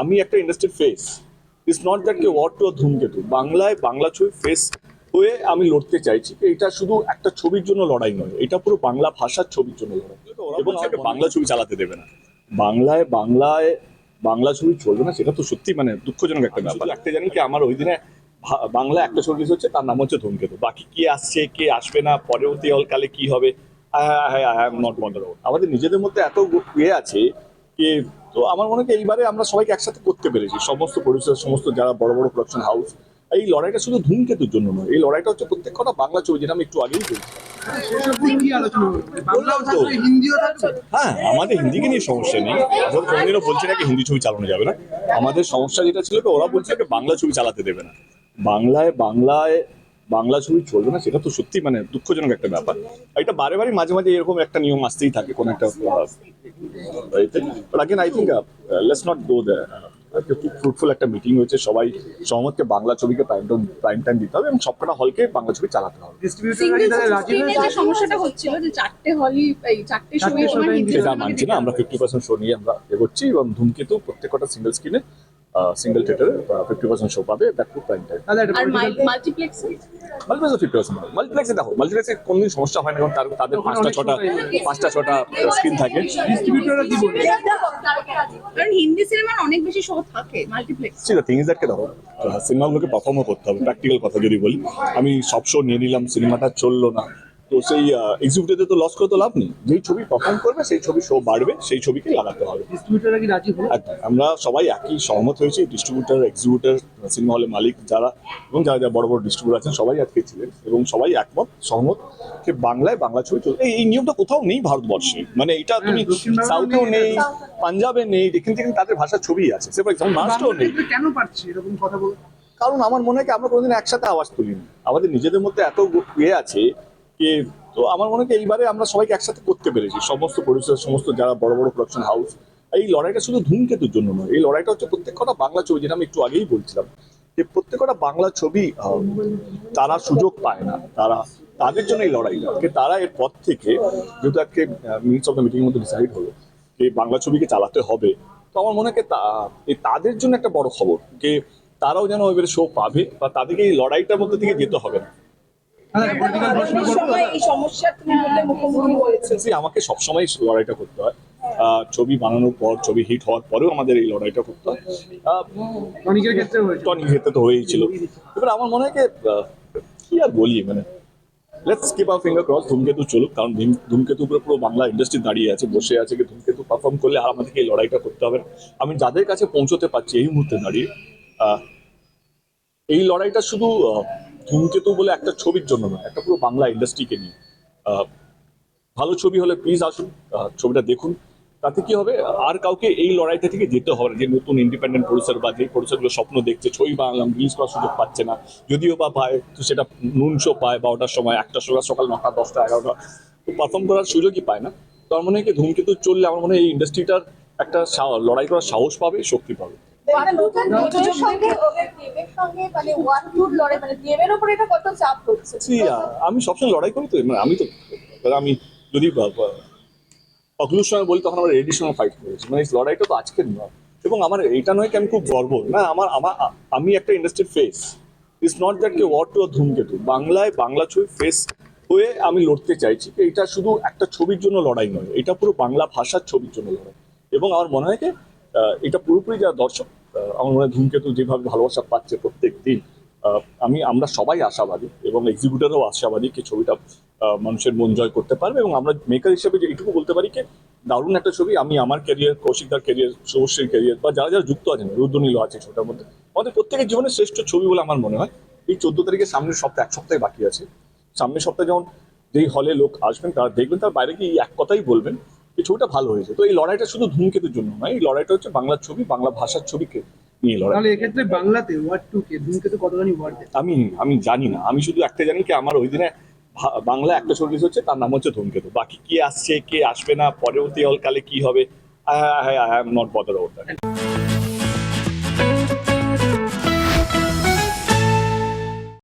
আমি একটা ইন্ডাস্ট্রির ফেস ইটস নট দ্যাট কে ওয়াট টু ধূমকেতু। বাংলায় বাংলা ছবি ফেস হয়ে আমি লড়তে চাইছি। এটা শুধু একটা ছবির জন্য লড়াই নয় এটা পুরো বাংলা ভাষার ছবির জন্য লড়াই। এবং আমাকে বাংলা ছবি চালাতে দেবে না। বাংলায় বাংলায় বাংলা ছবি চলবে না সেটা তো সত্যি মানে দুঃখজনক একটা ব্যাপার। একটা জানি কি আমার ওই দিনে বাংলা একটা ছবি হচ্ছে তার নাম হচ্ছে ধূমকেতু। বাকি কে আসছে কে আসবে না পরবর্তী কালে কি হবে? আই এম নট আমাদের নিজেদের মধ্যে এত ইয়ে আছে যে তো আমার মনে হয় এইবারে আমরা সবাইকে একসাথে করতে পেরেছি। সমস্ত প্রডিউসার সমস্ত যারা বড় বড় প্রোডাকশন হাউস এই লড়াইটা শুধু ধূমকেতুর জন্য নয়, এই লড়াইটা হচ্ছে প্রত্যেক কটা বাংলা ছবি যেটা আমি একটু আগেই বলছি। হ্যাঁ আমাদের হিন্দিকে নিয়ে সমস্যা নেই। আমরা কোনোদিনও বলছি না কি হিন্দি ছবি চালানো যাবে না। আমাদের সমস্যা যেটা ছিল ওরা বলছিল কি বাংলা ছবি চালাতে দেবে না। বাংলায় বাংলায় বাংলা ছবি চলবে না সেটা তো সত্যি মানে দুঃখজনক একটা ব্যাপার। এটা বারে বারে মাঝে মাঝে এরকম একটা নিয়ম আসতেই থাকে কোন একটা but again I think let's not go the আজকে খুব ফ্রুটফুল একটা মিটিং হয়েছে সবাই সহমতকে বাংলা ছবিকে প্রাইম টাইম প্রাইম টাইম দিতে হবে এবং সবকটা হলকে বাংলা ছবি চালাতে হবে। সমস্যাটা হচ্ছিল যে চারটে হলই চারটে সেটা মানছি না আমরা ফিফটি পার্সেন্ট শো নিয়ে আমরা এগোচ্ছি এবং ধূমকেতু প্রত্যেকটা সিঙ্গেল স্ক্রিনে সিঙ্গেল থিয়েটারে ফিফটি পার্সেন্ট শো পাবে। দ্যাট টু প্রাইম টাইম তাহলে আর মাল্টিপ্লেক্সে মাল্টিপ্লেক্সে ফিফটি পার্সেন্ট মাল্টিপ্লেক্সে দেখো মাল্টিপ্লেক্সে কোনোদিন সমস্যা হয় না কারণ তার- তাদের পাঁচটা ছটা পাঁচটা ছটা স্ক্রিন থাকে। ডিস্ট্রিবিউটররা কি বলবে? কারণ হিন্দি সিনেমার অনেক বেশি শো থাকে multiplex see the thing is দ্যাটকে দেখো সিনেমাগুলোকে পারফর্মও করতে হবে। প্র্যাকটিক্যাল কথা যদি বলি আমি সব শো নিয়ে নিলাম সিনেমাটা চলল না। তো সেই এক্সিকিউটিভে তো লস করে তো লাভ নেই। যেই ছবি পারফর্ম করবে সেই ছবি শো বাড়বে সেই ছবিকে লাগাতে হবে। ডিস্ট্রিবিউটররা কি রাজি হলো। আমরা সবাই একই সহমত হয়েছি ডিস্ট্রিবিউটার এক্সিকিউটার সিনেমা হলের মালিক যারা এবং যারা যারা বড় বড় ডিস্ট্রিবিউটার আছেন সবাই আজকে ছিলেন এবং সবাই একমত সহমত যে বাংলায় বাংলা ছবি চলবে এই- নিয়মটা কোথাও নেই ভারতবর্ষে। মানে এটা তুমি দক্ষিণবঙ্গেও সাউথেও নেই, পাঞ্জাবে নেই যেখানে যেখানে তাদের ভাষার ছবি আছে। সে ফর এক্সাম্পল মহারাষ্ট্রও নেই। কেন পারছে? এরকম কথা বল। কারণ আমার মনে হয় আমরা কোনোদিন একসাথে আওয়াজ তুলিনি। আমাদের নিজেদের মধ্যে এত ইয়ে আছে তো আমার মনে হয় এইবারে আমরা সবাইকে একসাথে করতে পেরেছি। সমস্ত প্রডিউসার সমস্ত যারা বড় বড় প্রোডাকশন হাউস এই লড়াইটা শুধু ধূমকেতুর জন্য নয়, এই লড়াইটা হচ্ছে প্রত্যেক কটা বাংলা ছবি, যেটা আমি একটু আগেই বলছিলাম, যে প্রত্যেক কটা বাংলা ছবি তারা সুযোগ পায় না। তারা, তাদের জন্য এই লড়াইটা তারা এর পর থেকে যেহেতু আজকে মিনিটস অফ দ্য মিটিং মধ্যে ডিসাইড হলো যে বাংলা ছবিকে চালাতে হবে, তো আমার মনে হয় তাদের জন্য একটা বড় খবর, যে তারাও যেন এবারে শো পাবে বা তাদেরকে এই লড়াইটার মধ্যে থেকে যেতে হবে না। আমাকে সবসময় লড়াইটা করতে হয়। ছবি বানানোর পর ছবি হিট হওয়ার পরেও আমাদের এই লড়াইটা করতে হয়। ক্ষেত্রে হয়েছে। টনি ক্ষেত্রে তো হয়েছিল এবার আমার মনে হয় কি আহ, কি আর বলি মানে let's keep our finger cross Dhumketu চলুক কারণ ধূম- ধূমকেতু উপরে পুরো বাংলা ইন্ডাস্ট্রি দাঁড়িয়ে আছে বসে আছে কি ধূমকেতু পারফর্ম করলে আর আমাদেরকে এই লড়াইটা করতে হবে না। আমি যাদের কাছে পৌঁছতে পারছি এই মুহূর্তে দাঁড়িয়ে আহ, এই লড়াইটা শুধু আহ, ধূমকেতু বলে একটা ছবির জন্য নয়, একটা পুরো বাংলা ইন্ডাস্ট্রিকে নিয়ে। ভালো ছবি হলে প্লিজ আসুন ছবিটা দেখুন। তাতে কি হবে, আর কাউকে এই লড়াইটা থেকে যেতে হবে যে নতুন ইন্ডিপেন্ডেন্ট প্রডিউসার বা যে প্রডিউসারগুলো স্বপ্ন দেখছে, ছবি বাংলাম রিলিজ করার সুযোগ পাচ্ছে না, যদিও বা পায়, তো সেটা নুন শো পায় বারোটার সময় একটার সময় সকাল নটা, দশটা, এগারোটা, তো পারফর্ম করার সুযোগই পায় না। তো আমার মনে হয় ধূমকেতু চললে আমার মনে হয় এই ইন্ডাস্ট্রিটার একটা লড়াই করার সাহস পাবে, শক্তি পাবে। সঙ্গে সঙ্গে মানে মানে প্রেমের উপরে এটা কত চাপ হচ্ছে See, আহ, আমি সবসময় লড়াই করি তো মানে আমি তো আমি যদি অগ্লুর সময় বলি তখন আমরা রেডির সময় ফাইট করেছি। মানে এই লড়াইটা তো আজকের নয়। এবং আমার এটা নয় কি আমি খুব গর্ব না আমার আমার আমি একটা ইন্ডাস্ট্রির ফেস ইটস নট দ্যাট কে ওয়াট টু ধূমকেতু বাংলায় বাংলা ছবি ফেস হয়ে আমি লড়তে চাইছি এটা শুধু একটা ছবির জন্য লড়াই নয়। এটা পুরো বাংলা ভাষার ছবির জন্য লড়াই। এবং আমার মনে হয় কি এটা পুরোপুরি যারা দর্শক আমার মনে হয় ধূমকেতু যেভাবে ভালোবাসা পাচ্ছে প্রত্যেক দিন আমি, আমরা সবাই আশাবাদী এবং এক্সিকিউটারও আশাবাদী কি ছবিটা মানুষের মন জয় করতে পারবে এবং আমরা মেকার হিসেবে যে এইটুকু বলতে পারি কি দারুণ একটা ছবি, আমি আমার ক্যারিয়ার কৌশিকদার ক্যারিয়ার শুভশ্রীর ক্যারিয়ার বা যারা যারা যুক্ত আছেন রুদ্রনীল আছে ছবিটার মধ্যে, আমাদের প্রত্যেকের জীবনের শ্রেষ্ঠ ছবি বলে আমার মনে হয়। এই চোদ্দ তারিখে সামনের সপ্তাহে, এক সপ্তাহে বাকি আছে। সামনের সপ্তাহে যখন যেই হলে লোক আসবেন, তারা দেখবেন, তার বাইরে গিয়ে এক কথাই বলবেন এই ছবিটা ভালো হয়েছে। তো এই লড়াইটা শুধু ধূমকেতুর জন্য নয় এই লড়াইটা হচ্ছে বাংলার ছবি বাংলা ভাষার ছবিকে নিয়ে লড়াই। তাহলে এক্ষেত্রে বাংলাতে ওয়ার্ড টু কে ধূমকেতু কতখানি ওয়ার্ড আমি আমি জানি না। আমি শুধু একটা জানি কি আমার ওই দিনে বাংলা একটা ছবি হচ্ছে তার নাম হচ্ছে ধূমকেতু। বাকি কে আসছে কে আসবে না পরবর্তী কালে কি হবে? I am not bother over